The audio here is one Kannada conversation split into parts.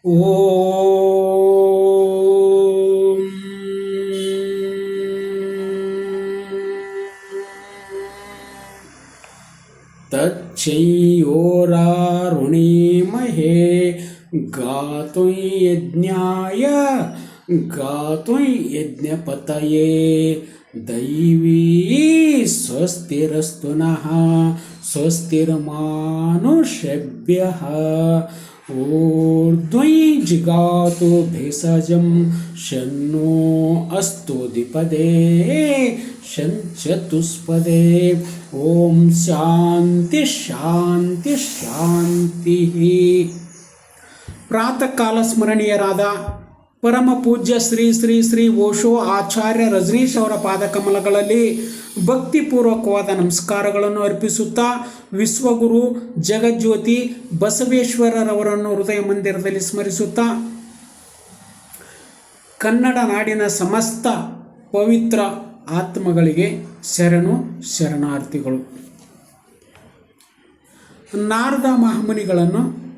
तच्छयोरारुणीमहे गातुं यज्ञाय गातुं यज्ञपतये दैवी स्वस्तिरस्तु नः स्वस्तिर्मानुषेभ्यः ऊर्ध्वै जिगातो भेषजं शन्नो अस्तु द्विपदे शं चतुष्पदे ॐ శాంతి శాంతి శాంతి ప్రాతకాల స్మరణీయ రాధా ಪರಮ ಪೂಜ್ಯ ಶ್ರೀ ಶ್ರೀ ಶ್ರೀ ಓಶೋ ಆಚಾರ್ಯ ರಜನೀಶ್ ಅವರ ಪಾದಕಮಲಗಳಲ್ಲಿ ಭಕ್ತಿಪೂರ್ವಕವಾದ ನಮಸ್ಕಾರಗಳನ್ನು ಅರ್ಪಿಸುತ್ತಾ ವಿಶ್ವಗುರು ಜಗಜ್ಯೋತಿ ಬಸವೇಶ್ವರರವರನ್ನು ಹೃದಯ ಮಂದಿರದಲ್ಲಿ ಸ್ಮರಿಸುತ್ತಾ, ಕನ್ನಡ ನಾಡಿನ ಸಮಸ್ತ ಪವಿತ್ರ ಆತ್ಮಗಳಿಗೆ ಶರಣು ಶರಣಾರ್ಥಿಗಳು. ನಾರದ ಮಹಾಮುನಿಗಳನ್ನು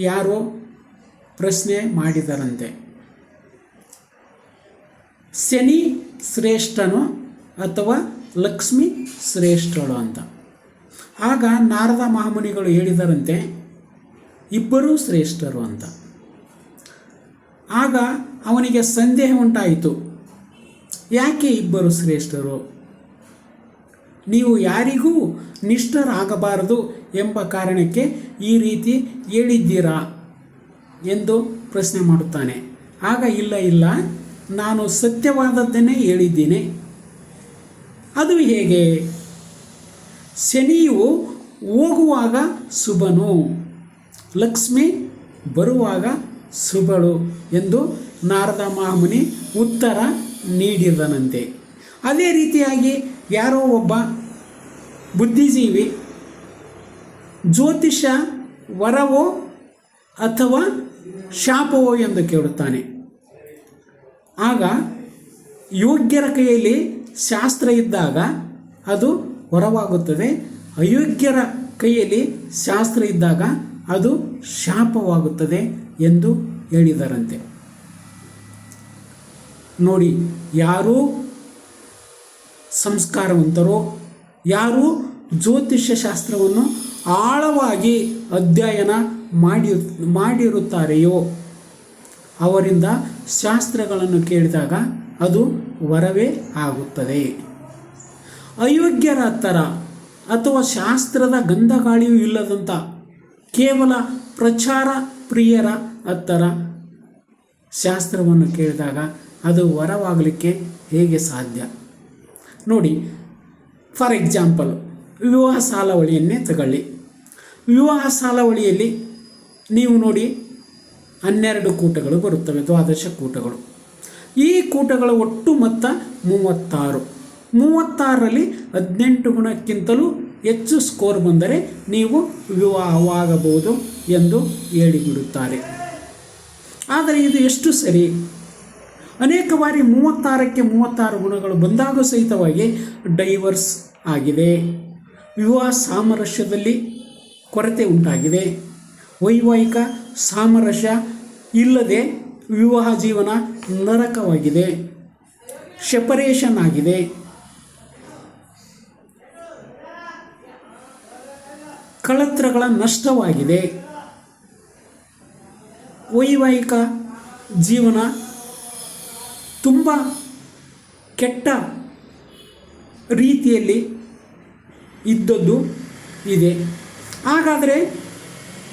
ಯಾರೋ ಪ್ರಶ್ನೆ ಮಾಡಿದರಂತೆ. ಶನಿ ಶ್ರೇಷ್ಠನು ಅಥವಾ ಲಕ್ಷ್ಮಿ ಶ್ರೇಷ್ಠಳು ಅಂತ. ಆಗ ನಾರದ ಮಹಾಮುನಿಗಳು ಹೇಳಿದರಂತೆ, ಇಬ್ಬರೂ ಶ್ರೇಷ್ಠರು ಅಂತ. ಆಗ ಅವನಿಗೆ ಸಂದೇಹ ಉಂಟಾಯಿತು, ಯಾಕೆ ಇಬ್ಬರು ಶ್ರೇಷ್ಠರು? ನೀವು ಯಾರಿಗೂ ನಿಷ್ಠರಾಗಬಾರದು ಎಂಬ ಕಾರಣಕ್ಕೆ ಈ ರೀತಿ ಹೇಳಿದ್ದೀರಾ? ಎಂದು ಪ್ರಶ್ನೆ ಮಾಡುತ್ತಾನೆ. ಆಗ ಇಲ್ಲ ಇಲ್ಲ. ನಾನು ಸತ್ಯವಾದದ್ದನ್ನೇ ಹೇಳಿದ್ದೀನಿ. ಅದು ಹೇಗೆ? ಶನಿಯು ಹೋಗುವಾಗ ಶುಭನು, ಲಕ್ಷ್ಮಿ ಬರುವಾಗ ಶುಭಳು ಎಂದು ನಾರದ ಮಹಾಮುನಿ ಉತ್ತರ ನೀಡಿದನಂತೆ. ಅದೇ ರೀತಿಯಾಗಿ ಯಾರೋ ಒಬ್ಬ ಬುದ್ಧಿಜೀವಿ, ಜ್ಯೋತಿಷ ವರವೋ ಅಥವಾ ಶಾಪವೋ ಎಂದು ಕೇಳುತ್ತಾನೆ. ಆಗ ಯೋಗ್ಯರ ಕೈಯಲ್ಲಿ ಶಾಸ್ತ್ರ ಇದ್ದಾಗ ಅದು ಹೊರವಾಗುತ್ತದೆ ಅಯೋಗ್ಯರ ಕೈಯಲ್ಲಿ ಶಾಸ್ತ್ರ ಇದ್ದಾಗ ಅದು ಶಾಪವಾಗುತ್ತದೆ ಎಂದು ಹೇಳಿದರಂತೆ. ನೋಡಿ, ಯಾರು ಸಂಸ್ಕಾರವಂತರೋ, ಯಾರು ಜ್ಯೋತಿಷ್ಯ ಶಾಸ್ತ್ರವನ್ನು ಆಳವಾಗಿ ಅಧ್ಯಯನ ಮಾಡಿ ಮಾಡಿರುತ್ತಾರೆಯೋ ಅವರಿಂದ ಶಾಸ್ತ್ರಗಳನ್ನು ಕೇಳಿದಾಗ ಅದು ವರವೇ ಆಗುತ್ತದೆ. ಅಯೋಗ್ಯರ ಹತ್ತರ ಅಥವಾ ಶಾಸ್ತ್ರದ ಗಂಧಗಾಳಿಯೂ ಇಲ್ಲದಂಥ ಕೇವಲ ಪ್ರಚಾರ ಪ್ರಿಯರ ಹತ್ತರ ಶಾಸ್ತ್ರವನ್ನು ಕೇಳಿದಾಗ ಅದು ವರವಾಗಲಿಕ್ಕೆ ಹೇಗೆ ಸಾಧ್ಯ? ನೋಡಿ, ಫಾರ್ ಎಕ್ಸಾಂಪಲ್, ವಿವಾಹ ಸಾಲವಳಿಯನ್ನೇ ತಗೊಳ್ಳಿ. ವಿವಾಹ ಸಾಲವಳಿಯಲ್ಲಿ ನೀವು ನೋಡಿ ಹನ್ನೆರಡು ಕೂಟಗಳು ಬರುತ್ತವೆ, ದ್ವಾದಶ ಕೂಟಗಳು. ಈ ಕೂಟಗಳ ಒಟ್ಟು ಮೊತ್ತ ಮೂವತ್ತಾರು. ಮೂವತ್ತಾರರಲ್ಲಿ ಹದಿನೆಂಟು ಗುಣಕ್ಕಿಂತಲೂ ಹೆಚ್ಚು ಸ್ಕೋರ್ ಬಂದರೆ ನೀವು ವಿವಾಹವಾಗಬಹುದು ಎಂದು ಹೇಳಿಬಿಡುತ್ತಾರೆ. ಆದರೆ ಇದು ಎಷ್ಟು ಸರಿ? ಅನೇಕ ಬಾರಿ ಮೂವತ್ತಾರಕ್ಕೆ ಮೂವತ್ತಾರು ಗುಣಗಳು ಬಂದಾಗ ಸಹಿತವಾಗಿ ಡೈವರ್ಸ್ ಆಗಿದೆ. ವಿವಾಹ ಸಾಮರಸ್ಯದಲ್ಲಿ ಕೊರತೆ ಉಂಟಾಗಿದೆ. ವೈವಾಹಿಕ ಸಾಮರಸ್ಯ ಇಲ್ಲದೆ ವಿವಾಹ ಜೀವನ ನರಕವಾಗಿದೆ. ಸೆಪರೇಷನ್ ಆಗಿದೆ ಕಳತ್ರಗಳ ನಷ್ಟವಾಗಿದೆ. ವೈವಾಹಿಕ ಜೀವನ ತುಂಬ ಕೆಟ್ಟ ರೀತಿಯಲ್ಲಿ ಇದ್ದದ್ದು ಇದೆ. ಹಾಗಾದರೆ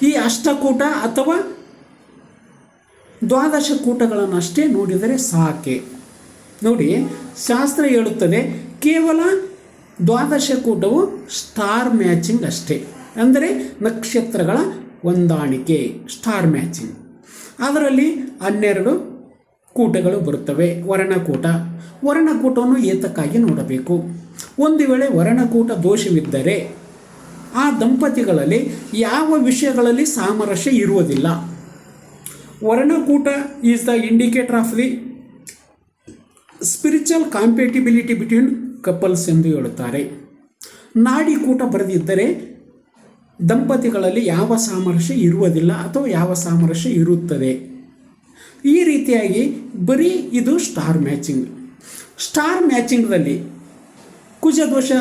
ಈ ಅಷ್ಟಕೂಟ ಅಥವಾ ದ್ವಾದಶ ಕೂಟಗಳನ್ನಷ್ಟೇ ನೋಡಿದರೆ ಸಾಕೆ. ನೋಡಿ, ಶಾಸ್ತ್ರ ಹೇಳುತ್ತದೆ, ಕೇವಲ ದ್ವಾದಶ ಕೂಟವು ಸ್ಟಾರ್ ಮ್ಯಾಚಿಂಗ್ ಅಷ್ಟೇ. ಅಂದರೆ ನಕ್ಷತ್ರಗಳ ಹೊಂದಾಣಿಕೆ, ಸ್ಟಾರ್ ಮ್ಯಾಚಿಂಗ್. ಅದರಲ್ಲಿ ಹನ್ನೆರಡು ಕೂಟಗಳು ಬರುತ್ತವೆ, ವರ್ಣಕೂಟ. ವರ್ಣಕೂಟವನ್ನು ಏತಕ್ಕಾಗಿ ನೋಡಬೇಕು? ಒಂದು ವೇಳೆ ವರ್ಣಕೂಟ ದೋಷವಿದ್ದರೆ ಆ ದಂಪತಿಗಳಲ್ಲಿ ಯಾವ ವಿಷಯಗಳಲ್ಲಿ ಸಾಮರಸ್ಯ ಇರುವುದಿಲ್ಲ. ವರ್ಣಕೂಟ is the indicator of the spiritual compatibility between couples ಎಂದು ಹೇಳುತ್ತಾರೆ. ನಾಡಿ ಕೂಟ ಬರೆದಿದ್ದರೆ ದಂಪತಿಗಳಲ್ಲಿ ಯಾವ ಸಾಮರಸ್ಯ ಇರುವುದಿಲ್ಲ ಅಥವಾ ಯಾವ ಸಾಮರಸ್ಯ ಇರುತ್ತದೆ. ಈ ರೀತಿಯಾಗಿ ಬರೀ ಇದು ಸ್ಟಾರ್ ಮ್ಯಾಚಿಂಗ್ ಸ್ಟಾರ್ ಮ್ಯಾಚಿಂಗ್ದಲ್ಲಿ ಕುಜದೋಷ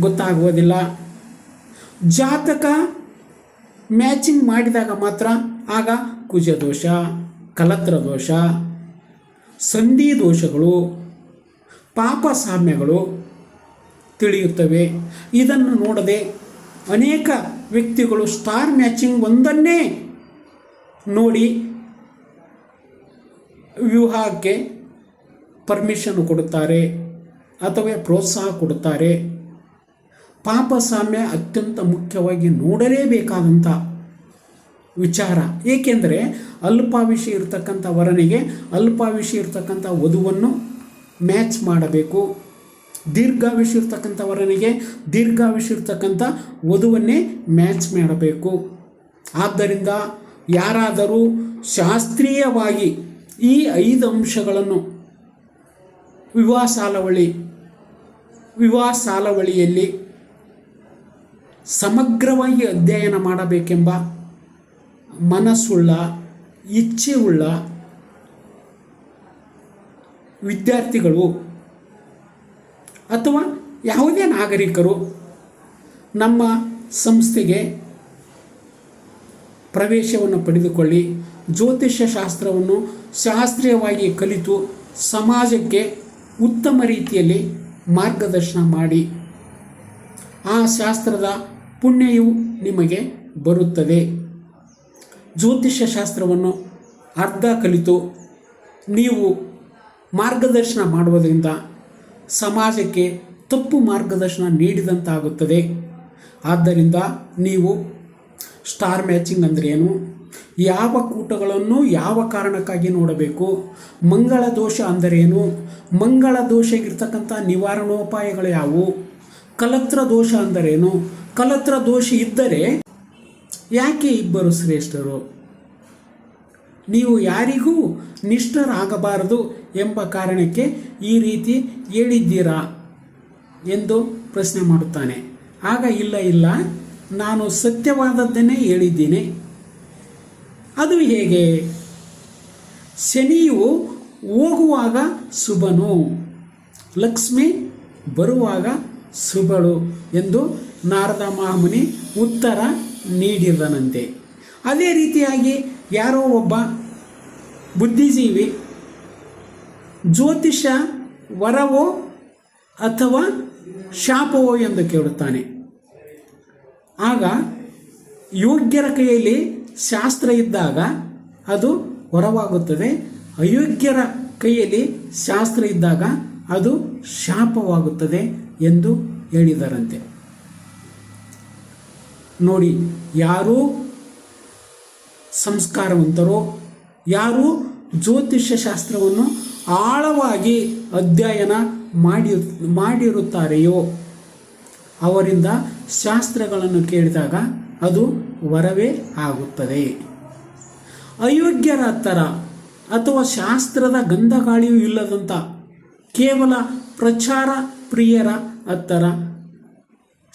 ಗೊತ್ತಾಗುವುದಿಲ್ಲ. ಜಾತಕ ಮ್ಯಾಚಿಂಗ್ ಮಾಡಿದಾಗ ಮಾತ್ರ ಆಗ ಕುಜದೋಷ ಕಲತ್ರ ದೋಷ ಸಂಧಿ ದೋಷಗಳು ಪಾಪ ಸಾಮ್ಯಗಳು ತಿಳಿಯುತ್ತವೆ. ಇದನ್ನು ನೋಡದೆ ಅನೇಕ ವ್ಯಕ್ತಿಗಳು ಸ್ಟಾರ್ ಮ್ಯಾಚಿಂಗ್ ಒಂದನ್ನೇ ನೋಡಿ ವಿವಾಹಕ್ಕೆ ಪರ್ಮಿಷನ್ ಕೊಡುತ್ತಾರೆ ಅಥವಾ ಪ್ರೋತ್ಸಾಹ ಕೊಡುತ್ತಾರೆ. ಪಾಪ ಸಾಮ್ಯ ಅತ್ಯಂತ ಮುಖ್ಯವಾಗಿ ನೋಡಲೇಬೇಕಾದಂಥ ವಿಚಾರ. ಏಕೆಂದರೆ ಅಲ್ಪಾವಿಷಿ ಇರತಕ್ಕಂಥ ವರನಿಗೆ ಅಲ್ಪಾವಿಷಿ ಇರ್ತಕ್ಕಂಥ ವಧುವನ್ನು ಮ್ಯಾಚ್ ಮಾಡಬೇಕು. ದೀರ್ಘಾವಿಷಿ ಇರ್ತಕ್ಕಂಥ ವರನಿಗೆ ದೀರ್ಘಾವಿಷಿ ಇರ್ತಕ್ಕಂಥ ವಧುವನ್ನೇ ಮ್ಯಾಚ್ ಮಾಡಬೇಕು. ಆದ್ದರಿಂದ ಯಾರಾದರೂ ಶಾಸ್ತ್ರೀಯವಾಗಿ ಈ ಐದು ಅಂಶಗಳನ್ನು ವಿವಾಹ ಸಾಲವಳಿ ವಿವಾಹ ಸಾಲವಳಿಯಲ್ಲಿ ಸಮಗ್ರವಾಗಿ ಅಧ್ಯಯನ ಮಾಡಬೇಕೆಂಬ ಮನಸ್ಸುಳ್ಳ, ಇಚ್ಛೆಯುಳ್ಳ ವಿದ್ಯಾರ್ಥಿಗಳು ಅಥವಾ ಯಾವುದೇ ನಾಗರಿಕರು ನಮ್ಮ ಸಂಸ್ಥೆಗೆ ಪ್ರವೇಶವನ್ನು ಪಡೆದುಕೊಳ್ಳಿ ಜ್ಯೋತಿಷ್ಯ ಶಾಸ್ತ್ರವನ್ನು ಶಾಸ್ತ್ರೀಯವಾಗಿ ಕಲಿತು ಸಮಾಜಕ್ಕೆ ಉತ್ತಮ ರೀತಿಯಲ್ಲಿ ಮಾರ್ಗದರ್ಶನ ಮಾಡಿ. ಆ ಶಾಸ್ತ್ರದ ಪುಣ್ಯವು ನಿಮಗೆ ಬರುತ್ತದೆ. ಜ್ಯೋತಿಷ್ಯ ಶಾಸ್ತ್ರವನ್ನು ಅರ್ಧ ಕಲಿತು ನೀವು ಮಾರ್ಗದರ್ಶನ ಮಾಡುವುದರಿಂದ ಸಮಾಜಕ್ಕೆ ತಪ್ಪು ಮಾರ್ಗದರ್ಶನ ನೀಡಿದಂತಾಗುತ್ತದೆ. ಆದ್ದರಿಂದ ನೀವು ಸ್ಟಾರ್ ಮ್ಯಾಚಿಂಗ್ ಅಂದ್ರೇನು ಯಾವ ಕೂಟಗಳನ್ನು ಯಾವ ಕಾರಣಕ್ಕಾಗಿ ನೋಡಬೇಕು? ಮಂಗಳ ದೋಷ ಅಂದರೇನು ಮಂಗಳ ದೋಷಗಿರ್ತಕ್ಕಂಥ ನಿವಾರಣೋಪಾಯಗಳು ಯಾವುವು? ಕಲತ್ರ ದೋಷ ಅಂದರೇನು ಕಲತ್ರ ದೋಷ ಇದ್ದರೆ ಯಾಕೆ ಇಬ್ಬರು ಶ್ರೇಷ್ಠರು? ನೀವು ಯಾರಿಗೂ ನಿಷ್ಠರಾಗಬಾರದು ಎಂಬ ಕಾರಣಕ್ಕೆ ಈ ರೀತಿ ಹೇಳಿದ್ದೀರಾ? ಎಂದು ಪ್ರಶ್ನೆ ಮಾಡುತ್ತಾನೆ. ಆಗ ಇಲ್ಲ ಇಲ್ಲ, ನಾನು ಸತ್ಯವಾದದ್ದನ್ನೇ ಹೇಳಿದ್ದೀನಿ. ಅದು ಹೇಗೆ? ಶನಿಯು ಹೋಗುವಾಗ ಶುಭನು, ಲಕ್ಷ್ಮಿ ಬರುವಾಗ ಶುಭಳು ಎಂದು ನಾರದ ಮಹಾಮುನಿ ಉತ್ತರ ನೀಡಿದನಂತೆ. ಅದೇ ರೀತಿಯಾಗಿ ಯಾರೋ ಒಬ್ಬ ಬುದ್ಧಿಜೀವಿ ಜ್ಯೋತಿಷ ವರವೋ ಅಥವಾ ಶಾಪವೋ ಎಂದು ಕೇಳುತ್ತಾನೆ. ಆಗ ಯೋಗ್ಯರ ಕೈಯಲ್ಲಿ ಶಾಸ್ತ್ರ ಇದ್ದಾಗ ಅದು ಹೊರವಾಗುತ್ತದೆ ಅಯೋಗ್ಯರ ಕೈಯಲ್ಲಿ ಶಾಸ್ತ್ರ ಇದ್ದಾಗ ಅದು ಶಾಪವಾಗುತ್ತದೆ ಎಂದು ಹೇಳಿದರಂತೆ. ನೋಡಿ, ಯಾರು ಸಂಸ್ಕಾರವಂತರೋ, ಯಾರು ಜ್ಯೋತಿಷ್ಯ ಶಾಸ್ತ್ರವನ್ನು ಆಳವಾಗಿ ಅಧ್ಯಯನ ಮಾಡಿ ಮಾಡಿರುತ್ತಾರೆಯೋ, ಅವರಿಂದ ಶಾಸ್ತ್ರಗಳನ್ನು ಕೇಳಿದಾಗ ಅದು ವರವೇ ಆಗುತ್ತದೆ. ಅಯೋಗ್ಯರ ಥರ ಅಥವಾ ಶಾಸ್ತ್ರದ ಗಂಧಗಾಳಿಯೂ ಇಲ್ಲದಂಥ ಕೇವಲ ಪ್ರಚಾರ ಪ್ರಿಯರ ಹತ್ತರ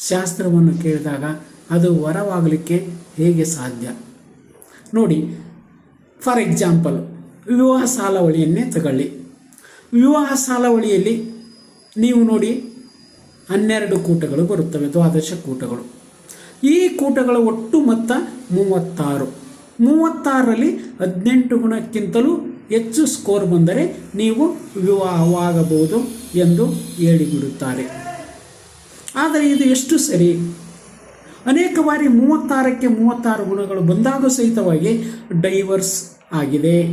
ಶಾಸ್ತ್ರವನ್ನು ಕೇಳಿದಾಗ ಅದು ವರವಾಗಲಿಕ್ಕೆ ಹೇಗೆ ಸಾಧ್ಯ? ನೋಡಿ, ಫಾರ್ ಎಕ್ಸಾಂಪಲ್, ವಿವಾಹ ಸಾಲವಳಿಯನ್ನೇ ತಗೊಳ್ಳಿ. ವಿವಾಹ ಸಾಲವಳಿಯಲ್ಲಿ ನೀವು ನೋಡಿ ಹನ್ನೆರಡು ಕೂಟಗಳು ಬರುತ್ತವೆ, ದ್ವಾದಶ ಕೂಟಗಳು. ಈ ಕೂಟಗಳ ಒಟ್ಟು ಮೊತ್ತ ಮೂವತ್ತಾರು. ಮೂವತ್ತಾರರಲ್ಲಿ ಹದಿನೆಂಟು ಗುಣಕ್ಕಿಂತಲೂ ಹೆಚ್ಚು ಸ್ಕೋರ್ ಬಂದರೆ ನೀವು ವಿವಾಹವಾಗಬಹುದು ಎಂದು ಹೇಳಿಬಿಡುತ್ತಾರೆ ಆದರೆ ಇದು ಎಷ್ಟು ಸರಿ? ಅನೇಕ ಬಾರಿ ಮೂವತ್ತಾರಕ್ಕೆ ಮೂವತ್ತಾರು ಗುಣಗಳು ಬಂದಾಗ ಸಹಿತವಾಗಿ ಡೈವರ್ಸ್ ಆಗಿದೆ.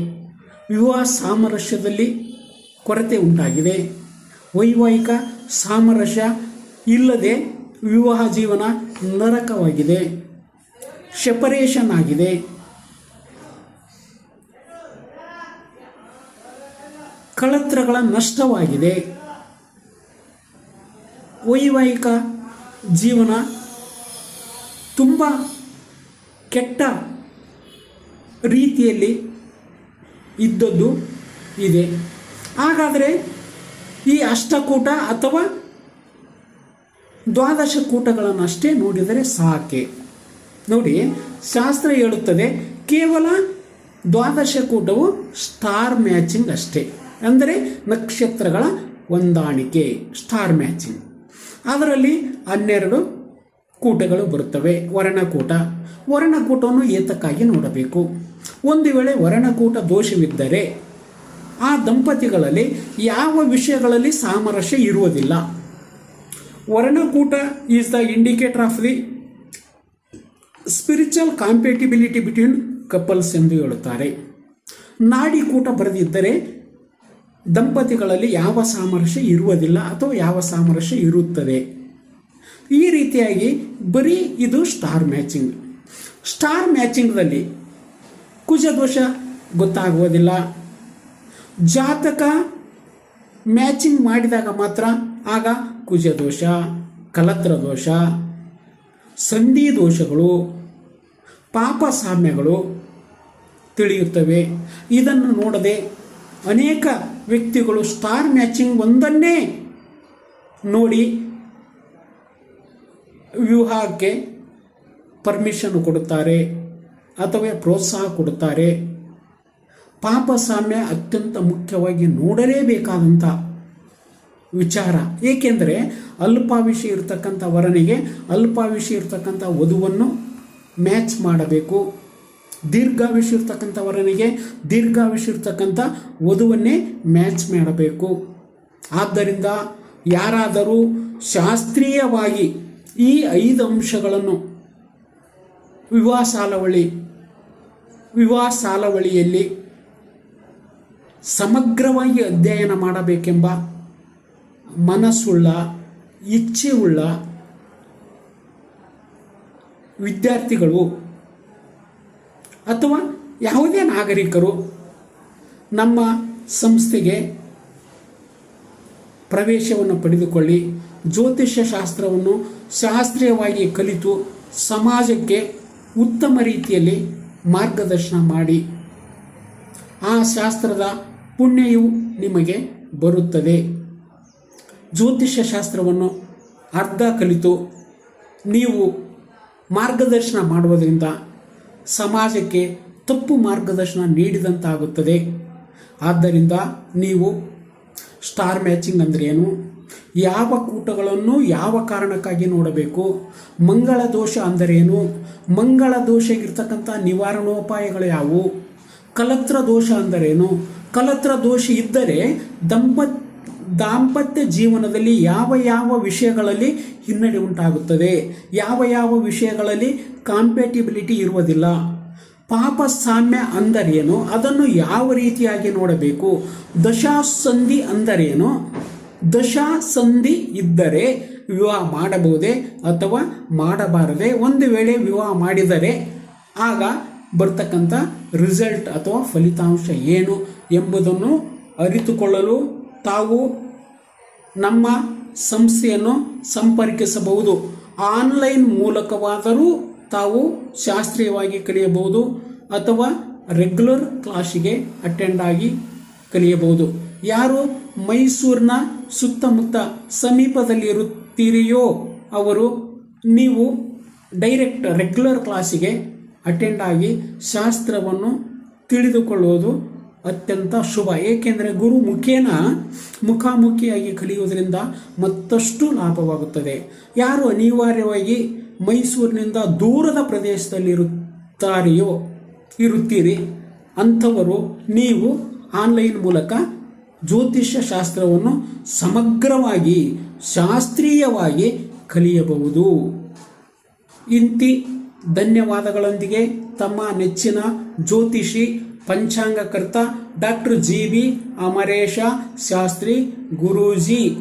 ವಿವಾಹ ಸಾಮರಸ್ಯದಲ್ಲಿ ಕೊರತೆ ಉಂಟಾಗಿದೆ. ವೈವಾಹಿಕ ಸಾಮರಸ್ಯ ಇಲ್ಲದೆ ವಿವಾಹ ಜೀವನ ನರಕವಾಗಿದೆ. ಸೆಪರೇಷನ್ ಆಗಿದೆ. ಕಳತ್ರಗಳ ನಷ್ಟವಾಗಿದೆ. ವೈವಾಹಿಕ ಜೀವನ ತುಂಬ ಕೆಟ್ಟ ರೀತಿಯಲ್ಲಿ ಇದ್ದದ್ದು ಇದೆ. ಹಾಗಾದರೆ ಈ ಅಷ್ಟಕೂಟ ಅಥವಾ ದ್ವಾದಶ ಕೂಟಗಳನ್ನಷ್ಟೇ ನೋಡಿದರೆ ಸಾಕೆ. ನೋಡಿ, ಶಾಸ್ತ್ರ ಹೇಳುತ್ತದೆ, ಕೇವಲ ದ್ವಾದಶ ಕೂಟವು ಸ್ಟಾರ್ ಮ್ಯಾಚಿಂಗ್ ಅಷ್ಟೇ. ಅಂದರೆ ನಕ್ಷತ್ರಗಳ ಹೊಂದಾಣಿಕೆ ಸ್ಟಾರ್ ಮ್ಯಾಚಿಂಗ್ ಅದರಲ್ಲಿ ಹನ್ನೆರಡು ಕೂಟಗಳು ಬರುತ್ತವೆ, ವರ್ಣಕೂಟ. ವರ್ಣಕೂಟವನ್ನು ಏತಕ್ಕಾಗಿ ನೋಡಬೇಕು? ಒಂದು ವೇಳೆ ವರ್ಣಕೂಟ ದೋಷವಿದ್ದರೆ ಆ ದಂಪತಿಗಳಲ್ಲಿ ಯಾವ ವಿಷಯಗಳಲ್ಲಿ ಸಾಮರಸ್ಯ ಇರುವುದಿಲ್ಲ? ವರ್ಣಕೂಟ is the indicator of the spiritual compatibility between couples ಎಂದು ಹೇಳುತ್ತಾರೆ. ನಾಡಿಕೂಟ ಬರೆದಿದ್ದರೆ ದಂಪತಿಗಳಲ್ಲಿ ಯಾವ ಸಾಮರಸ್ಯ ಇರುವುದಿಲ್ಲ ಅಥವಾ ಯಾವ ಸಾಮರಸ್ಯ ಇರುತ್ತದೆ? ಈ ರೀತಿಯಾಗಿ ಬರೀ ಇದು ಸ್ಟಾರ್ ಮ್ಯಾಚಿಂಗ್ ಸ್ಟಾರ್ ಮ್ಯಾಚಿಂಗ್ದಲ್ಲಿ ಕುಜದೋಷ ಗೊತ್ತಾಗುವುದಿಲ್ಲ. ಜಾತಕ ಮ್ಯಾಚಿಂಗ್ ಮಾಡಿದಾಗ ಮಾತ್ರ ಆಗ ಕುಜದೋಷ ಕಲತ್ರ ದೋಷ, ಸಂಧಿ ದೋಷಗಳು, ಪಾಪ ಸಾಮ್ಯಗಳು ತಿಳಿಯುತ್ತವೆ. ಇದನ್ನು ನೋಡದೆ ಅನೇಕ ವ್ಯಕ್ತಿಗಳು ಸ್ಟಾರ್ ಮ್ಯಾಚಿಂಗ್ ಒಂದನ್ನೇ ನೋಡಿ ವಿವಾಹಕ್ಕೆ ಪರ್ಮಿಷನ್ ಕೊಡುತ್ತಾರೆ ಅಥವಾ ಪ್ರೋತ್ಸಾಹ ಕೊಡುತ್ತಾರೆ. ಪಾಪ ಸಾಮ್ಯ ಅತ್ಯಂತ ಮುಖ್ಯವಾಗಿ ನೋಡಲೇಬೇಕಾದಂಥ ವಿಚಾರ. ಏಕೆಂದರೆ ಅಲ್ಪಾವಿಷಿ ಇರತಕ್ಕಂಥ ವರನಿಗೆ ಅಲ್ಪಾವಿಷಿ ಇರತಕ್ಕಂಥ ವಧುವನ್ನು ಮ್ಯಾಚ್ ಮಾಡಬೇಕು. ದೀರ್ಘಾವಿಷ ಇರ್ತಕ್ಕಂಥ ವರನಿಗೆ ದೀರ್ಘಾವಿಷ ಇರ್ತಕ್ಕಂಥ ವಧುವನ್ನೇ ಮ್ಯಾಚ್ ಮಾಡಬೇಕು. ಆದ್ದರಿಂದ ಯಾರಾದರೂ ಶಾಸ್ತ್ರೀಯವಾಗಿ ಈ ಐದು ಅಂಶಗಳನ್ನು ವಿವಾಹ ಸಾಲವಳಿ, ವಿವಾಹ ಸಾಲವಳಿಯಲ್ಲಿ ಸಮಗ್ರವಾಗಿ ಅಧ್ಯಯನ ಮಾಡಬೇಕೆಂಬ ಮನಸ್ಸುಳ್ಳ ಉಳ್ಳ ವಿದ್ಯಾರ್ಥಿಗಳು ಅಥವಾ ಯಾವುದೇ ನಾಗರಿಕರು ನಮ್ಮ ಸಂಸ್ಥೆಗೆ ಪ್ರವೇಶವನ್ನು ಪಡೆದುಕೊಳ್ಳಿ, ಜ್ಯೋತಿಷ್ಯ ಶಾಸ್ತ್ರವನ್ನು ಶಾಸ್ತ್ರೀಯವಾಗಿ ಕಲಿತು ಸಮಾಜಕ್ಕೆ ಉತ್ತಮ ರೀತಿಯಲ್ಲಿ ಮಾರ್ಗದರ್ಶನ ಮಾಡಿ. ಆ ಶಾಸ್ತ್ರದ ಪುಣ್ಯವು ನಿಮಗೆ ಬರುತ್ತದೆ. ಜ್ಯೋತಿಷ್ಯ ಶಾಸ್ತ್ರವನ್ನು ಅರ್ಧ ಕಲಿತು ನೀವು ಮಾರ್ಗದರ್ಶನ ಮಾಡುವುದರಿಂದ ಸಮಾಜಕ್ಕೆ ತಪ್ಪು ಮಾರ್ಗದರ್ಶನ ನೀಡಿದಂತಾಗುತ್ತದೆ. ಆದ್ದರಿಂದ ನೀವು ಸ್ಟಾರ್ ಮ್ಯಾಚಿಂಗ್ ಅಂದರೆ ಏನು? ಯಾವ ಕೂಟಗಳನ್ನು ಯಾವ ಕಾರಣಕ್ಕಾಗಿ ನೋಡಬೇಕು? ಮಂಗಳ ದೋಷ ಅಂದರೇನು ಮಂಗಳ ದೋಷ ಇರ್ತಕ್ಕಂಥ ನಿವಾರಣೋಪಾಯಗಳು ಯಾವುವು? ಕಲತ್ರ ದೋಷ ಅಂದರೇನು ಕಲತ್ರ ದೋಷ ಇದ್ದರೆ ದಂಪ ದಾಂಪತ್ಯ ಜೀವನದಲ್ಲಿ ಯಾವ ಯಾವ ವಿಷಯಗಳಲ್ಲಿ ಹಿನ್ನಡೆ ಉಂಟಾಗುತ್ತದೆ? ಯಾವ ಯಾವ ವಿಷಯಗಳಲ್ಲಿ ಕಾಂಪ್ಯಾಟಿಬಿಲಿಟಿ ಇರುವುದಿಲ್ಲ? ಪಾಪ ಸಾಮ್ಯ ಅಂದರೇನು? ಅದನ್ನು ಯಾವ ರೀತಿಯಾಗಿ ನೋಡಬೇಕು? ದಶಾಸಂಧಿ ಅಂದರೇನು? ದಶಾಸಂಧಿ ಇದ್ದರೆ ವಿವಾಹ ಮಾಡಬಹುದೇ ಅಥವಾ ಮಾಡಬಾರದೆ? ಒಂದು ವೇಳೆ ವಿವಾಹ ಮಾಡಿದರೆ ಆಗ ಬರ್ತಕ್ಕಂಥ ರಿಸಲ್ಟ್ ಅಥವಾ ಫಲಿತಾಂಶ ಏನು ಎಂಬುದನ್ನು ಅರಿತುಕೊಳ್ಳಲು ತಾವು ನಮ್ಮ ಸಂಸ್ಥೆಯನ್ನು ಸಂಪರ್ಕಿಸಬಹುದು. ಆನ್ಲೈನ್ ಮೂಲಕವಾದರೂ ತಾವು ಶಾಸ್ತ್ರೀಯವಾಗಿ ಕಲಿಯಬಹುದು ಅಥವಾ ರೆಗ್ಯುಲರ್ ಕ್ಲಾಸಿಗೆ ಅಟೆಂಡ್ ಆಗಿ ಕಲಿಯಬಹುದು. ಯಾರು ಮೈಸೂರಿನ ಸುತ್ತಮುತ್ತ ಸಮೀಪದಲ್ಲಿರುತ್ತೀರಿಯೋ ಅವರು ನೀವು ಡೈರೆಕ್ಟ್ ರೆಗ್ಯುಲರ್ ಕ್ಲಾಸಿಗೆ ಅಟೆಂಡ್ ಆಗಿ ಶಾಸ್ತ್ರವನ್ನು ತಿಳಿದುಕೊಳ್ಳುವುದು ಅತ್ಯಂತ ಶುಭ. ಏಕೆಂದರೆ ಗುರು ಮುಖೇನ ಮುಖಾಮುಖಿಯಾಗಿ ಕಲಿಯುವುದರಿಂದ ಮತ್ತಷ್ಟು ಲಾಭವಾಗುತ್ತದೆ. ಯಾರು ಅನಿವಾರ್ಯವಾಗಿ ಮೈಸೂರಿನಿಂದ ದೂರದ ಪ್ರದೇಶದಲ್ಲಿರುತ್ತಾರೆಯೋ ಇರುತ್ತೀರಿ. ಅಂಥವರು ನೀವು ಆನ್ಲೈನ್ ಮೂಲಕ ಜ್ಯೋತಿಷ್ಯ ಶಾಸ್ತ್ರವನ್ನು ಸಮಗ್ರವಾಗಿ, ಶಾಸ್ತ್ರೀಯವಾಗಿ ಕಲಿಯಬಹುದು. ಇಂತಿ ಧನ್ಯವಾದಗಳೊಂದಿಗೆ ತಮ್ಮ ನೆಚ್ಚಿನ ಜ್ಯೋತಿಷಿ పంచాంగకర్త doctor G V Amaresha Shastri Guruji.